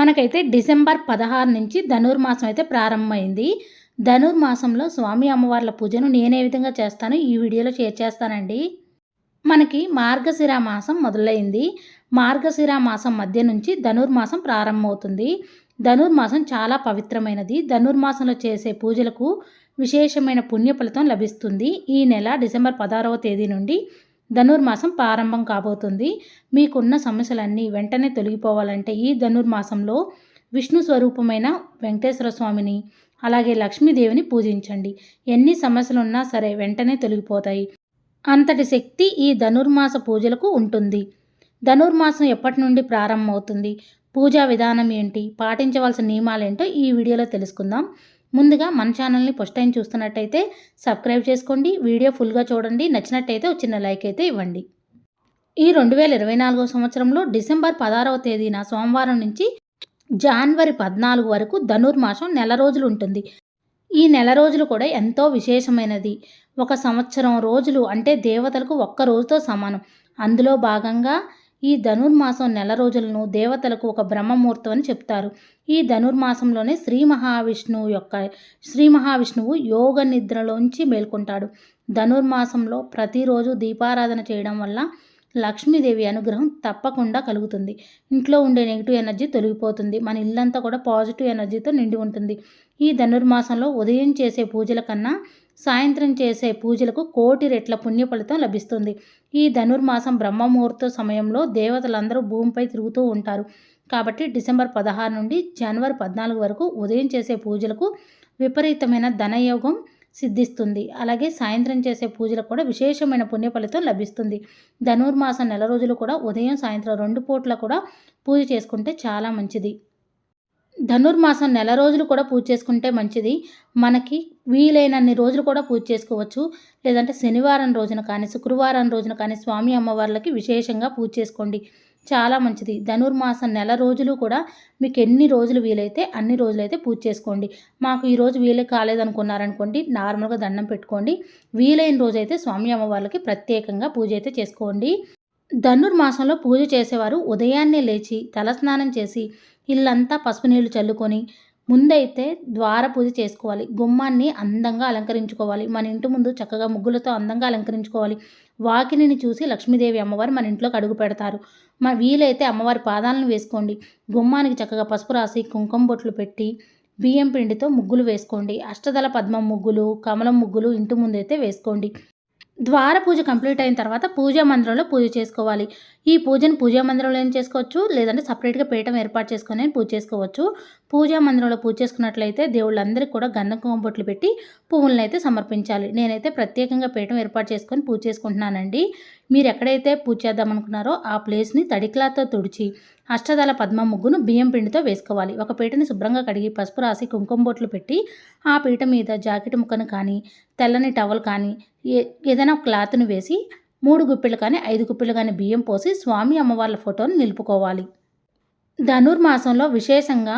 మనకైతే డిసెంబర్ పదహారు నుంచి ధనుర్మాసం అయితే ప్రారంభమైంది. ధనుర్మాసంలో స్వామి అమ్మవార్ల పూజను నేను ఏ విధంగా చేస్తానో ఈ వీడియోలో షేర్ చేస్తానండి. మనకి మార్గశిర మాసం మొదలైంది. మార్గశిర మాసం మధ్య నుంచి ధనుర్మాసం ప్రారంభమవుతుంది. ధనుర్మాసం చాలా పవిత్రమైనది. ధనుర్మాసంలో చేసే పూజలకు విశేషమైన పుణ్య ఫలితం లభిస్తుంది. ఈ నెల డిసెంబర్ పదహారవ తేదీ నుండి ధనుర్మాసం ప్రారంభం కాబోతుంది. మీకున్న సమస్యలన్నీ వెంటనే తొలగిపోవాలంటే ఈ ధనుర్మాసంలో విష్ణు స్వరూపమైన వెంకటేశ్వర స్వామిని అలాగే లక్ష్మీదేవిని పూజించండి. ఎన్ని సమస్యలు ఉన్నా సరే వెంటనే తొలగిపోతాయి. అంతటి శక్తి ఈ ధనుర్మాస పూజలకు ఉంటుంది. ధనుర్మాసం ఎప్పటి నుండి ప్రారంభమవుతుంది? పూజా విధానం ఏంటి? పాటించవలసిన నియమాలు ఏంటో ఈ వీడియోలో తెలుసుకుందాం. ముందుగా మన ఛానల్ని ఫస్ట్ టైం చూస్తున్నట్టయితే సబ్స్క్రైబ్ చేసుకోండి. వీడియో ఫుల్గా చూడండి. నచ్చినట్టయితే ఒక చిన్న లైక్ అయితే ఇవ్వండి. ఈ రెండు వేల ఇరవై నాలుగో సంవత్సరంలో డిసెంబర్ పదహారవ తేదీన సోమవారం నుంచి జనవరి పద్నాలుగు వరకు ధనుర్మాసం నెల రోజులు ఉంటుంది. ఈ నెల రోజులు కూడా ఎంతో విశేషమైనది. ఒక సంవత్సరం రోజులు అంటే దేవతలకు ఒక్క రోజుతో సమానం. అందులో భాగంగా ఈ ధనుర్మాసం నెల రోజులను దేవతలకు ఒక బ్రహ్మముహూర్తం అని చెప్తారు. ఈ ధనుర్మాసంలోనే శ్రీ మహావిష్ణువు యొక్క శ్రీ మహావిష్ణువు యోగ నిద్రలోంచి మేల్కొంటాడు. ధనుర్మాసంలో ప్రతిరోజు దీపారాధన చేయడం వల్ల లక్ష్మీదేవి అనుగ్రహం తప్పకుండా కలుగుతుంది. ఇంట్లో ఉండే నెగిటివ్ ఎనర్జీ తొలగిపోతుంది. మన ఇల్లంతా కూడా పాజిటివ్ ఎనర్జీతో నిండి ఉంటుంది. ఈ ధనుర్మాసంలో ఉదయం చేసే పూజల కన్నా సాయంత్రం చేసే పూజలకు కోటి రెట్ల పుణ్య ఫలితం లభిస్తుంది. ఈ ధనుర్మాసం బ్రహ్మముహూర్త సమయంలో దేవతలందరూ భూమిపై తిరుగుతూ ఉంటారు. కాబట్టి డిసెంబర్ పదహారు నుండి జనవరి పద్నాలుగు వరకు ఉదయం చేసే పూజలకు విపరీతమైన ధనయోగం సిద్ధిస్తుంది. అలాగే సాయంత్రం చేసే పూజలకు కూడా విశేషమైన పుణ్య ఫలితం లభిస్తుంది. ధనుర్మాసం నెల రోజులు కూడా ఉదయం సాయంత్రం రెండు పూట్ల కూడా పూజ చేసుకుంటే చాలా మంచిది. ధనుర్మాసం నెల రోజులు కూడా పూజ చేసుకుంటే మంచిది. మనకి వీలైనన్ని రోజులు కూడా పూజ చేసుకోవచ్చు. లేదంటే శనివారం రోజున కానీ శుక్రవారం రోజున కానీ స్వామి అమ్మవార్లకి విశేషంగా పూజ చేసుకోండి. చాలా మంచిది. ధనుర్మాసం నెల రోజులు కూడా మీకు ఎన్ని రోజులు వీలైతే అన్ని రోజులు అయితే పూజ చేసుకోండి. మాకు ఈరోజు వీలు కాలేదనుకున్నారనుకోండి నార్మల్గా దండం పెట్టుకోండి. వీలైన రోజైతే స్వామి అమ్మవార్లకి ప్రత్యేకంగా పూజ అయితే చేసుకోండి. ధనుర్మాసంలో పూజ చేసేవారు ఉదయాన్నే లేచి తలస్నానం చేసి ఇల్లంతా పసుపు నీళ్ళు చల్లుకొని ముందైతే ద్వార పూజ చేసుకోవాలి. గుమ్మాన్ని అందంగా అలంకరించుకోవాలి. మన ఇంటి ముందు చక్కగా ముగ్గులతో అందంగా అలంకరించుకోవాలి. వాకిలిని చూసి లక్ష్మీదేవి అమ్మవారు మన ఇంట్లోకి అడుగు పెడతారు. మన వీలైతే అమ్మవారి పాదాలను వేసుకోండి. గుమ్మానికి చక్కగా పసుపు రాసి కుంకుమ బొట్లు పెట్టి బియ్యం పిండితో ముగ్గులు వేసుకోండి. అష్టదళ పద్మం ముగ్గులు కమలం ముగ్గులు ఇంటి ముందైతే వేసుకోండి. ద్వార పూజ కంప్లీట్ అయిన తర్వాత పూజా మందిరంలో పూజ చేసుకోవాలి. ఈ పూజను పూజా మందిరంలో ఏం చేసుకోవచ్చు? లేదంటే సపరేట్గా పీఠం ఏర్పాటు చేసుకొని పూజ చేసుకోవచ్చు. పూజా మందిరంలో పూజ చేసుకున్నట్లయితే దేవుళ్ళందరికీ కూడా గంధం కుంకుమ బొట్లు పెట్టి పువ్వులను అయితే సమర్పించాలి. నేనైతే ప్రత్యేకంగా పీఠం ఏర్పాటు చేసుకొని పూజ చేసుకుంటున్నానండి. మీరు ఎక్కడైతే పూజ చేద్దాం అనుకున్నారో ఆ ప్లేస్ని తడిక్లాతో తుడిచి అష్టదళ పద్మ ముగ్గును బియ్యం పిండితో వేసుకోవాలి. ఒక పీటని శుభ్రంగా కడిగి పసుపు రాసి కుంకుమ బొట్లు పెట్టి ఆ పీట మీద జాకెట్ ముక్కను కానీ తెల్లని టవల్ కానీ ఏదైనా క్లాత్ను వేసి మూడు గుప్పిళ్ళు కానీ ఐదు గుప్పిళ్ళు కానీ బియ్యం పోసి స్వామి అమ్మవార్ల ఫోటోను నిలుపుకోవాలి. ధనుర్మాసంలో విశేషంగా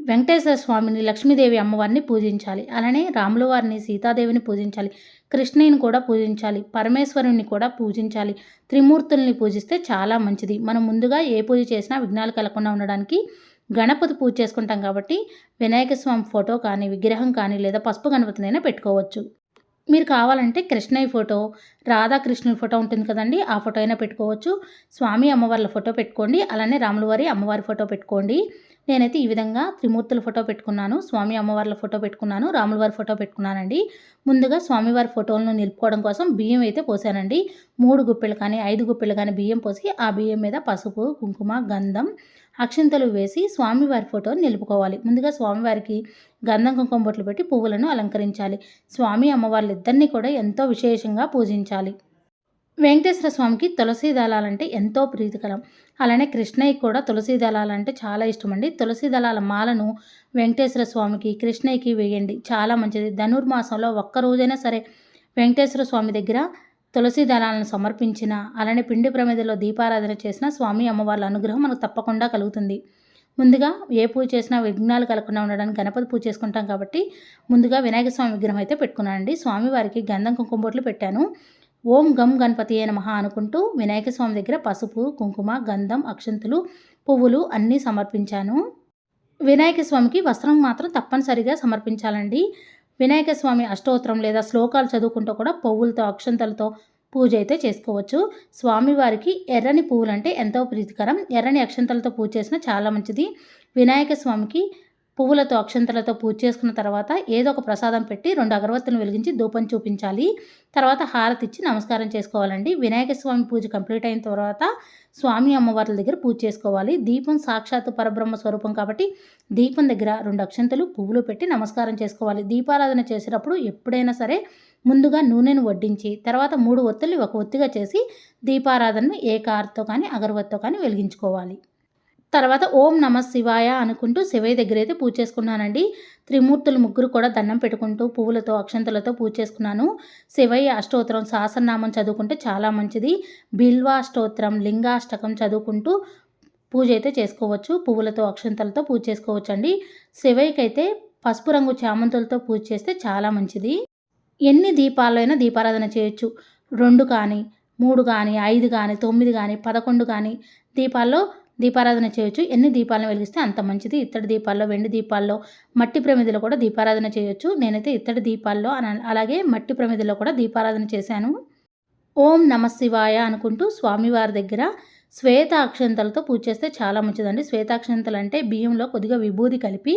వెంకటేశ్వర స్వామిని లక్ష్మీదేవి అమ్మవారిని పూజించాలి. అలానే రాముల వారిని సీతాదేవిని పూజించాలి. కృష్ణయ్యని కూడా పూజించాలి. పరమేశ్వరుని కూడా పూజించాలి. త్రిమూర్తుల్ని పూజిస్తే చాలా మంచిది. మనం ముందుగా ఏ పూజ చేసినా విఘ్నాలు కలగకుండా ఉండడానికి గణపతి పూజ చేసుకుంటాం కాబట్టి వినాయక స్వామి ఫోటో కానీ విగ్రహం కానీ లేదా పసుపు గణపతినైనా పెట్టుకోవచ్చు. మీరు కావాలంటే కృష్ణయ్య ఫోటో రాధాకృష్ణుల ఫోటో ఉంటుంది కదండి ఆ ఫోటో అయినా పెట్టుకోవచ్చు. స్వామి అమ్మవార్ల ఫోటో పెట్టుకోండి అలానే రాములవారి అమ్మవారి ఫోటో పెట్టుకోండి. నేనైతే ఈ విధంగా త్రిమూర్తుల ఫోటో పెట్టుకున్నాను స్వామి అమ్మవార్ల ఫోటో పెట్టుకున్నాను రాములవారి ఫోటో పెట్టుకున్నానండి. ముందుగా స్వామివారి ఫోటోలను నిలుపుకోవడం కోసం బియ్యం అయితే పోసానండి. మూడు గుప్పెలు కానీ ఐదు గుప్పెలు కానీ బియ్యం పోసి ఆ బియ్యం మీద పసుపు కుంకుమ గంధం అక్షింతలు వేసి స్వామివారి ఫోటోని నిలుపుకోవాలి. ముందుగా స్వామివారికి గంధం కుంకుమ బొట్లు పెట్టి పువ్వులను అలంకరించాలి. స్వామి అమ్మవార్లు ఇద్దరిని కూడా ఎంతో విశేషంగా పూజించాలి. వెంకటేశ్వర స్వామికి తులసి దళాలంటే ఎంతో ప్రీతికరం. అలానే కృష్ణయ్యకి కూడా తులసి దళాలంటే చాలా ఇష్టం అండి తులసి దళాల మాలను వెంకటేశ్వర స్వామికి కృష్ణయ్యకి వేయండి. చాలా మంచిది. ధనుర్మాసంలో ఒక్క రోజైనా సరే వెంకటేశ్వర స్వామి దగ్గర తులసి దళాలను సమర్పించిన అలానే పిండి ప్రమిదలో దీపారాధన చేసిన స్వామి అమ్మవార్ల అనుగ్రహం మనకు తప్పకుండా కలుగుతుంది. ముందుగా ఏ పూజ చేసినా విఘ్నాలు కలగకుండా ఉండడానికి గణపతి పూజ చేసుకుంటాం కాబట్టి ముందుగా వినాయక స్వామి విగ్రహం అయితే పెట్టుకున్నానండి. స్వామివారికి గంధం కుంకుమ బొట్లు పెట్టాను. ఓం గం గణపతి అయిన మహా అనుకుంటూ వినాయక స్వామి దగ్గర పసుపు కుంకుమ గంధం అక్షంతులు పువ్వులు అన్నీ సమర్పించాను. వినాయక స్వామికి వస్త్రం మాత్రం తప్పనిసరిగా సమర్పించాలండి. వినాయక స్వామి అష్టోత్తరం లేదా శ్లోకాలు చదువుకుంటూ కూడా పువ్వులతో అక్షంతలతో పూజ అయితే చేసుకోవచ్చు. స్వామివారికి ఎర్రని పువ్వులు అంటే ఎంతో ప్రీతికరం. ఎర్రని అక్షంతలతో పూజ చేసినా చాలా మంచిది. వినాయక స్వామికి పువ్వులతో అక్షంతలతో పూజ చేసుకున్న తర్వాత ఏదో ఒక ప్రసాదం పెట్టి రెండు అగరవత్తులను వెలిగించి ధూపం చూపించాలి. తర్వాత హారతి ఇచ్చి నమస్కారం చేసుకోవాలండి. వినాయక స్వామి పూజ కంప్లీట్ అయిన తర్వాత స్వామి అమ్మవార్ల దగ్గర పూజ చేసుకోవాలి. దీపం సాక్షాత్తు పరబ్రహ్మ స్వరూపం కాబట్టి దీపం దగ్గర రెండు అక్షంతలు పువ్వులు పెట్టి నమస్కారం చేసుకోవాలి. దీపారాధన చేసేటప్పుడు ఎప్పుడైనా సరే ముందుగా నూనెను వడ్డించి తర్వాత మూడు ఒత్తుల్ని ఒక ఒత్తిగా చేసి దీపారాధనను ఏ కార్తో కానీ అగరవత్తో కానీ వెలిగించుకోవాలి. తర్వాత ఓం నమ శివాయ అనుకుంటూ శివయ్య దగ్గర అయితే పూజ చేసుకున్నానండి. త్రిమూర్తులు ముగ్గురు కూడా దండం పెట్టుకుంటూ పువ్వులతో అక్షంతలతో పూజ చేసుకున్నాను. శివయ్య అష్టోత్తరం సహస్రనామం చదువుకుంటే చాలా మంచిది. బిల్వాష్టోత్తరం లింగాష్టకం చదువుకుంటూ పూజ అయితే చేసుకోవచ్చు. పువ్వులతో అక్షంతలతో పూజ చేసుకోవచ్చు అండి శివయ్యకైతే అయితే పసుపు రంగు చామంతులతో పూజ చేస్తే చాలా మంచిది. ఎన్ని దీపాలైనా దీపారాధన చేయొచ్చు. రెండు కానీ మూడు కానీ ఐదు కానీ తొమ్మిది కానీ పదకొండు కానీ దీపాల్లో దీపారాధన చేయొచ్చు. ఎన్ని దీపాలను వెలిగిస్తే అంత మంచిది. ఇత్తడి దీపాల్లో వెండి దీపాల్లో మట్టి ప్రమిదిలో కూడా దీపారాధన చేయొచ్చు. నేనైతే ఇత్తడి దీపాల్లో అలాగే మట్టి ప్రమిదిలో కూడా దీపారాధన చేశాను. ఓం నమ శివాయ అనుకుంటూ స్వామివారి దగ్గర శ్వేత అక్షంతలతో పూజ చేస్తే చాలా మంచిదండి. శ్వేతాక్షంతలు అంటే బియ్యంలో కొద్దిగా విభూది కలిపి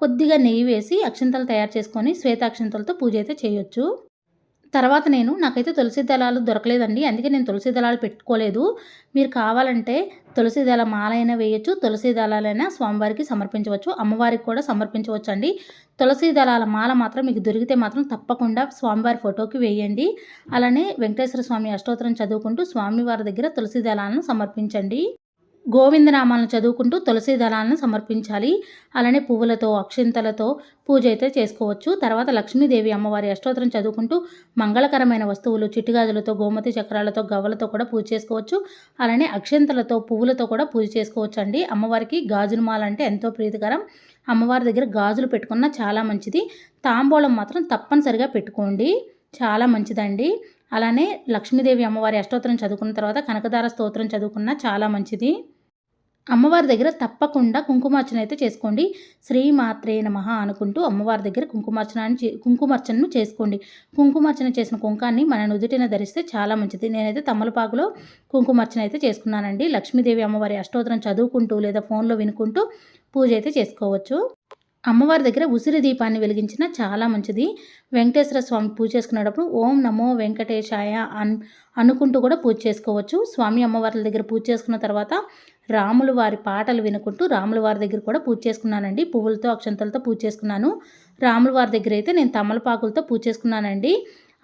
కొద్దిగా నెయ్యి వేసి అక్షంతలు తయారు చేసుకొని శ్వేతాక్షంతలతో పూజ అయితే చేయొచ్చు. తర్వాత నేను నాకైతే తులసి దళాలు దొరకలేదండి. అందుకే నేను తులసి దళాలు పెట్టుకోలేదు. మీరు కావాలంటే తులసి దళ మాలైనా వేయచ్చు తులసి దళాలైనా స్వామివారికి సమర్పించవచ్చు అమ్మవారికి కూడా సమర్పించవచ్చు అండి తులసి దళాల మాల మాత్రం మీకు దొరికితే మాత్రం తప్పకుండా స్వామివారి ఫోటోకి వేయండి. అలానే వెంకటేశ్వర స్వామి అష్టోత్తరం చదువుకుంటూ స్వామివారి దగ్గర తులసి దళాలను సమర్పించండి. గోవిందనామాలను చదువుకుంటూ తులసి దళాలను సమర్పించాలి. అలానే పువ్వులతో అక్షింతలతో పూజ అయితే చేసుకోవచ్చు. తర్వాత లక్ష్మీదేవి అమ్మవారి అష్టోత్తరం చదువుకుంటూ మంగళకరమైన వస్తువులు చిట్టుగాజులతో గోమతి చక్రాలతో గవ్వలతో కూడా పూజ చేసుకోవచ్చు. అలానే అక్షింతలతో పువ్వులతో కూడా పూజ చేసుకోవచ్చు అండి అమ్మవారికి గాజులమాల అంటే ఎంతో ప్రీతికరం. అమ్మవారి దగ్గర గాజులు పెట్టుకున్న చాలా మంచిది. తాంబూలం మాత్రం తప్పనిసరిగా పెట్టుకోండి. చాలా మంచిదండి. అలానే లక్ష్మీదేవి అమ్మవారి అష్టోత్తరం చదువుకున్న తర్వాత కనకదార స్తోత్రం చదువుకున్న చాలా మంచిది. అమ్మవారి దగ్గర తప్పకుండా కుంకుమార్చన అయితే చేసుకోండి. శ్రీమాత్రే నమ అనుకుంటూ అమ్మవారి దగ్గర కుంకుమార్చన కుంకుమార్చనను చేసుకోండి. కుంకుమార్చన చేసిన కుంకాన్ని మన నుదుటిన ధరిస్తే చాలా మంచిది. నేనైతే తమలపాకులో కుంకుమార్చన అయితే చేసుకున్నానండి. లక్ష్మీదేవి అమ్మవారి అష్టోత్తరం చదువుకుంటూ లేదా ఫోన్లో వినుకుంటూ పూజ అయితే చేసుకోవచ్చు. అమ్మవారి దగ్గర ఉసిరి దీపాన్ని వెలిగించిన చాలా మంచిది. వెంకటేశ్వర స్వామి పూజ చేసుకునేటప్పుడు ఓం నమో వెంకటేశాయ అన్ అనుకుంటూ కూడా పూజ చేసుకోవచ్చు. స్వామి అమ్మవార్ల దగ్గర పూజ చేసుకున్న తర్వాత రాములు వారి పాటలు వినుకుంటూ రాముల వారి దగ్గర కూడా పూజ చేసుకున్నానండి. పువ్వులతో అక్షంతలతో పూజ చేసుకున్నాను. రాముల వారి దగ్గర అయితే నేను తమలపాకులతో పూజ చేసుకున్నానండి.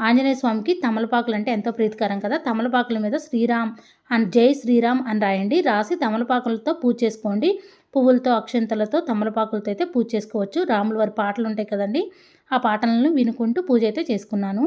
ఆంజనేయ స్వామికి తమలపాకులు అంటే ఎంతో ప్రీతికరం కదా. తమలపాకుల మీద శ్రీరామ్ అండ్ జై శ్రీరామ్ అని రాయండి. రాసి తమలపాకులతో పూజ చేసుకోండి. పువ్వులతో అక్షంతలతో తమలపాకులతో అయితే పూజ చేసుకోవచ్చు. రాముల వారి పాటలు ఉంటాయి కదండి. ఆ పాటలను వినుకుంటూ పూజ అయితే చేసుకున్నాను.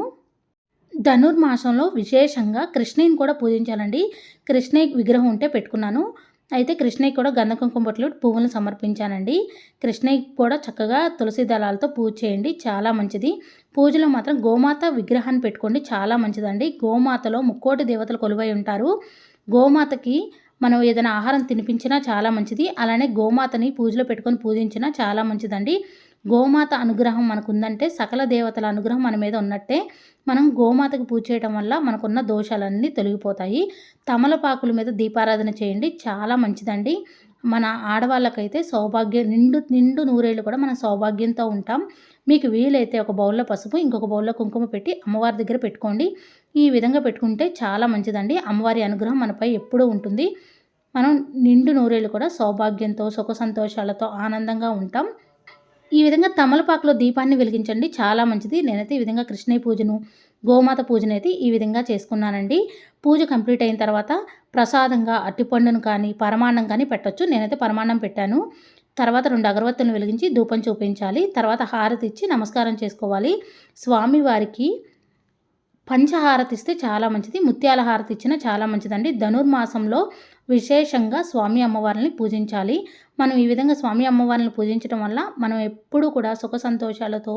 ధనుర్మాసంలో విశేషంగా కృష్ణయ్యని కూడా పూజించాలండి. కృష్ణయ్య విగ్రహం ఉంటే పెట్టుకున్నాను. అయితే కృష్ణయ్య కూడా గంధ కుంకుమ బొట్లు పువ్వులను సమర్పించానండి. కృష్ణయ్య కూడా చక్కగా తులసి దళాలతో పూజ చేయండి. చాలా మంచిది. పూజలో మాత్రం గోమాత విగ్రహాన్ని పెట్టుకోండి. చాలా మంచిదండి. గోమాతలో ముక్కోటి దేవతలు కొలువై ఉంటారు. గోమాతకి మనం ఏదైనా ఆహారం తినిపించినా చాలా మంచిది. అలానే గోమాతని పూజలో పెట్టుకొని పూజించినా చాలా మంచిదండి. గోమాత అనుగ్రహం మనకు ఉందంటే సకల దేవతల అనుగ్రహం మన మీద ఉన్నట్టే మనం గోమాతకు పూజ చేయడం వల్ల మనకున్న దోషాలన్నీ తొలగిపోతాయి. తమలపాకుల మీద దీపారాధన చేయండి. చాలా మంచిదండి. మన ఆడవాళ్ళకైతే సౌభాగ్యం నిండు నిండు నూరేళ్ళు కూడా మన సౌభాగ్యంతో ఉంటాం. మీకు వీలైతే ఒక బౌల్లో పసుపు ఇంకొక బౌల్లో కుంకుమ పెట్టి అమ్మవారి దగ్గర పెట్టుకోండి. ఈ విధంగా పెట్టుకుంటే చాలా మంచిదండి. అమ్మవారి అనుగ్రహం మనపై ఎప్పుడూ ఉంటుంది. మనం నిండు నూరేళ్ళు కూడా సౌభాగ్యంతో సుఖ సంతోషాలతో ఆనందంగా ఉంటాం. ఈ విధంగా తమలపాకులో దీపాన్ని వెలిగించండి. చాలా మంచిది. నేనైతే ఈ విధంగా కృష్ణయ్య పూజను గోమాత పూజను అయితే ఈ విధంగా చేసుకున్నానండి. పూజ కంప్లీట్ అయిన తర్వాత ప్రసాదంగా అట్టిపండును కానీ పరమాన్నం కానీ పెట్టచ్చు. నేనైతే పరమాన్నం పెట్టాను. తర్వాత రెండు అగరవత్తులను వెలిగించి ధూపం చూపించాలి. తర్వాత హారతి ఇచ్చి నమస్కారం చేసుకోవాలి. స్వామివారికి పంచహారతి ఇస్తే చాలా మంచిది. ముత్యాల హారతి ఇచ్చిన చాలా మంచిదండి. ధనుర్మాసంలో విశేషంగా స్వామి అమ్మవారిని పూజించాలి. మనం ఈ విధంగా స్వామి అమ్మవారిని పూజించడం వల్ల మనం ఎప్పుడూ కూడా సుఖ సంతోషాలతో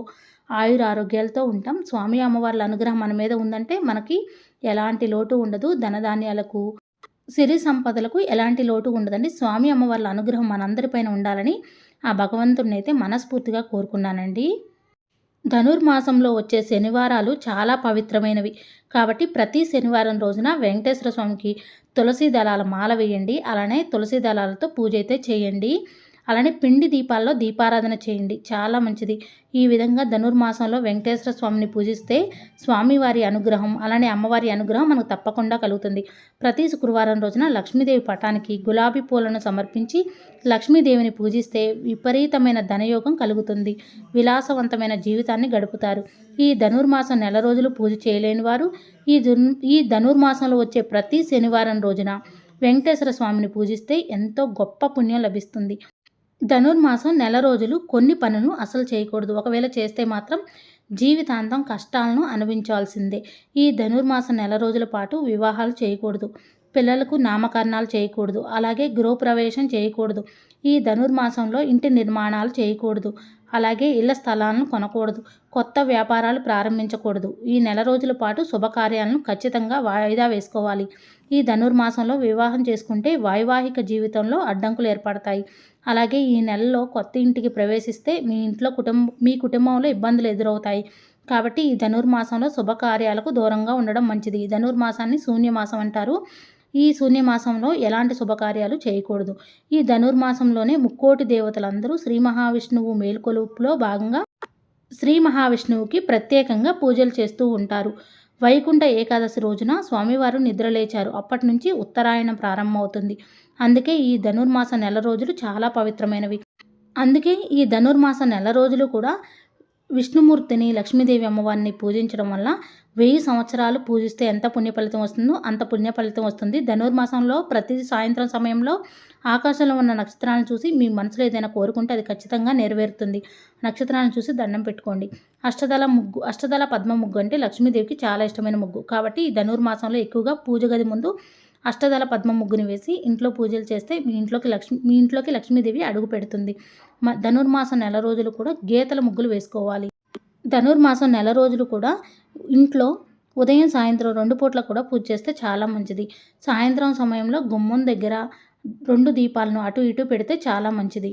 ఆయుర ఆరోగ్యాలతో ఉంటాం. స్వామి అమ్మవార్ల అనుగ్రహం మన మీద ఉందంటే మనకి ఎలాంటి లోటు ఉండదు. ధనధాన్యాలకు సిరి సంపదలకు ఎలాంటి లోటు ఉండదండి. స్వామి అమ్మవార్ల అనుగ్రహం మనందరిపైన ఉండాలని ఆ భగవంతుడిని అయితే మనస్ఫూర్తిగా కోరుకున్నానండి. ధనుర్మాసంలో వచ్చే శనివారాలు చాలా పవిత్రమైనవి. కాబట్టి ప్రతి శనివారం రోజున వెంకటేశ్వర స్వామికి తులసి దళాల మాల వేయండి. అలానే తులసి దళాలతో పూజ అయితే చేయండి. అలానే పిండి దీపాల్లో దీపారాధన చేయండి. చాలా మంచిది. ఈ విధంగా ధనుర్మాసంలో వెంకటేశ్వర స్వామిని పూజిస్తే స్వామివారి అనుగ్రహం అలానే అమ్మవారి అనుగ్రహం మనకు తప్పకుండా కలుగుతుంది. ప్రతి శుక్రవారం రోజున లక్ష్మీదేవి పటానికి గులాబీ పూలను సమర్పించి లక్ష్మీదేవిని పూజిస్తే విపరీతమైన ధనయోగం కలుగుతుంది. విలాసవంతమైన జీవితాన్ని గడుపుతారు. ఈ ధనుర్మాసం నెల రోజులు పూజ చేయలేని వారు ఈ ఈ ధనుర్మాసంలో వచ్చే ప్రతి శనివారం రోజున వెంకటేశ్వర స్వామిని పూజిస్తే ఎంతో గొప్ప పుణ్యం లభిస్తుంది. ధనుర్మాసం నెల రోజులు కొన్ని పనులు అసలు చేయకూడదు. ఒకవేళ చేస్తే మాత్రం జీవితాంతం కష్టాలను అనుభవించాల్సిందే. ఈ ధనుర్మాసం నెల రోజుల పాటు వివాహాలు చేయకూడదు. పిల్లలకు నామకరణాలు చేయకూడదు. అలాగే గృహప్రవేశం చేయకూడదు. ఈ ధనుర్మాసంలో ఇంటి నిర్మాణాలు చేయకూడదు. అలాగే ఇళ్ళ స్థలాలను కొనకూడదు. కొత్త వ్యాపారాలు ప్రారంభించకూడదు. ఈ నెల రోజుల పాటు శుభకార్యాలను ఖచ్చితంగా వాయిదా వేసుకోవాలి. ఈ ధనుర్మాసంలో వివాహం చేసుకుంటే వైవాహిక జీవితంలో అడ్డంకులు ఏర్పడతాయి. అలాగే ఈ నెలలో కొత్త ఇంటికి ప్రవేశిస్తే మీ ఇంట్లో కుటుంబ మీ కుటుంబంలో ఇబ్బందులు ఎదురవుతాయి. కాబట్టి ఈ ధనుర్మాసంలో శుభకార్యాలకు దూరంగా ఉండడం మంచిది. ఈ ధనుర్మాసాన్ని శూన్యమాసం అంటారు. ఈ శూన్యమాసంలో ఎలాంటి శుభకార్యాలు చేయకూడదు. ఈ ధనుర్మాసంలోనే ముక్కోటి దేవతలందరూ శ్రీ మహావిష్ణువు మేల్కొలుపులో భాగంగా శ్రీ మహావిష్ణువుకి ప్రత్యేకంగా పూజలు చేస్తూ ఉంటారు. వైకుంఠ ఏకాదశి రోజున స్వామివారు నిద్రలేచారు. అప్పటి నుంచి ఉత్తరాయణం ప్రారంభమవుతుంది. అందుకే ఈ ధనుర్మాస నెల రోజులు చాలా పవిత్రమైనవి. అందుకే ఈ ధనుర్మాస నెల రోజులు కూడా విష్ణుమూర్తిని లక్ష్మీదేవి అమ్మవారిని పూజించడం వల్ల వెయ్యి సంవత్సరాలు పూజిస్తే ఎంత పుణ్య ఫలితం వస్తుందో అంత పుణ్య ఫలితం వస్తుంది. ధనుర్మాసంలో ప్రతి సాయంత్రం సమయంలో ఆకాశంలో ఉన్న నక్షత్రాలను చూసి మీ మనసులో ఏదైనా కోరుకుంటే అది ఖచ్చితంగా నెరవేరుతుంది. నక్షత్రాలను చూసి దండం పెట్టుకోండి. అష్టదళ ముగ్గు అష్టదళ పద్మ ముగ్గు అంటే లక్ష్మీదేవికి చాలా ఇష్టమైన ముగ్గు. కాబట్టి ఈ ధనుర్మాసంలో ఎక్కువగా పూజ గది ముందు అష్టదళ పద్మ ముగ్గుని వేసి ఇంట్లో పూజలు చేస్తే మీ ఇంట్లోకి లక్ష్మి మీ ఇంట్లోకి లక్ష్మీదేవి అడుగు పెడుతుంది. ధనుర్మాసం నెల రోజులు కూడా గీతల ముగ్గులు వేసుకోవాలి. ధనుర్మాసం నెల రోజులు కూడా ఇంట్లో ఉదయం సాయంత్రం రెండు పూట్ల కూడా పూజ చేస్తే చాలా మంచిది. సాయంత్రం సమయంలో గుమ్మం దగ్గర రెండు దీపాలను అటు ఇటు పెడితే చాలా మంచిది.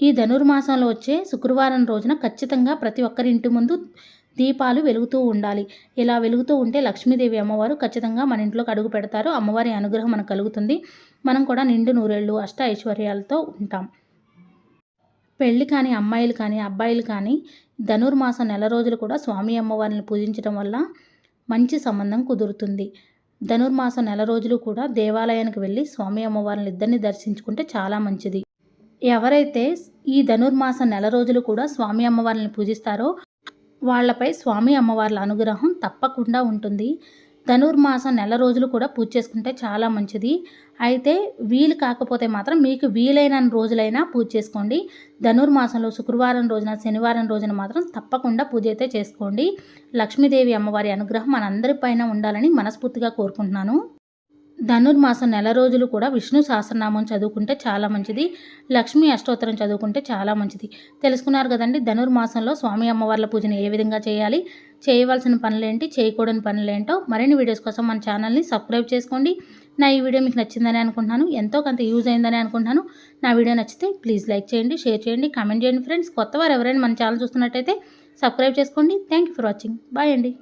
ఈ ధనుర్మాసంలో వచ్చే శుక్రవారం రోజున ఖచ్చితంగా ప్రతి ఒక్కరి ఇంటి ముందు దీపాలు వెలుగుతూ ఉండాలి. ఇలా వెలుగుతూ ఉంటే లక్ష్మీదేవి అమ్మవారు ఖచ్చితంగా మన ఇంట్లోకి అడుగు పెడతారు. అమ్మవారి అనుగ్రహం మనకు కలుగుతుంది. మనం కూడా నిండు నూరేళ్ళు అష్ట ఐశ్వర్యాలతో ఉంటాం. పెళ్ళి కానీ అమ్మాయిలు కానీ అబ్బాయిలు కానీ ధనుర్మాసం నెల రోజులు కూడా స్వామి అమ్మవారిని పూజించడం వల్ల మంచి సంబంధం కుదురుతుంది. ధనుర్మాసం నెల రోజులు కూడా దేవాలయానికి వెళ్ళి స్వామి అమ్మవారిని ఇద్దరిని దర్శించుకుంటే చాలా మంచిది. ఎవరైతే ఈ ధనుర్మాసం నెల రోజులు కూడా స్వామి అమ్మవారిని పూజిస్తారో వాళ్ళపై స్వామి అమ్మవార్ల అనుగ్రహం తప్పకుండా ఉంటుంది. ధనుర్మాసం నెల రోజులు కూడా పూజ చేసుకుంటే చాలా మంచిది. అయితే వీలు కాకపోతే మాత్రం మీకు వీలైన రోజులైనా పూజ చేసుకోండి. ధనుర్మాసంలో శుక్రవారం రోజున శనివారం రోజున మాత్రం తప్పకుండా పూజ అయితే చేసుకోండి. లక్ష్మీదేవి అమ్మవారి అనుగ్రహం మనందరిపైన ఉండాలని మనస్ఫూర్తిగా కోరుకుంటున్నాను. ధనుర్మాసం నెల రోజులు కూడా విష్ణు సహస్రనామం చదువుకుంటే చాలా మంచిది. లక్ష్మీ అష్టోత్తరం చదువుకుంటే చాలా మంచిది. తెలుసుకున్నారు కదండి ధనుర్మాసంలో స్వామి అమ్మవార్ల పూజను ఏ విధంగా చేయాలి చేయవలసిన పనులేంటి చేయకూడని పనులేంటో మరిన్ని వీడియోస్ కోసం మన ఛానల్ని సబ్స్క్రైబ్ చేసుకోండి. నా ఈ వీడియో మీకు నచ్చిందని అనుకుంటున్నాను ఎంతో కొంత యూజ్ అయిందని అనుకుంటున్నాను. నా వీడియో నచ్చితే ప్లీజ్ లైక్ చేయండి షేర్ చేయండి కామెంట్ చేయండి ఫ్రెండ్స్. కొత్త వారు ఎవరైనా మన ఛానల్ చూస్తున్నట్టయితే సబ్స్క్రైబ్ చేసుకోండి. Thank for watching. బాయ్ అండి.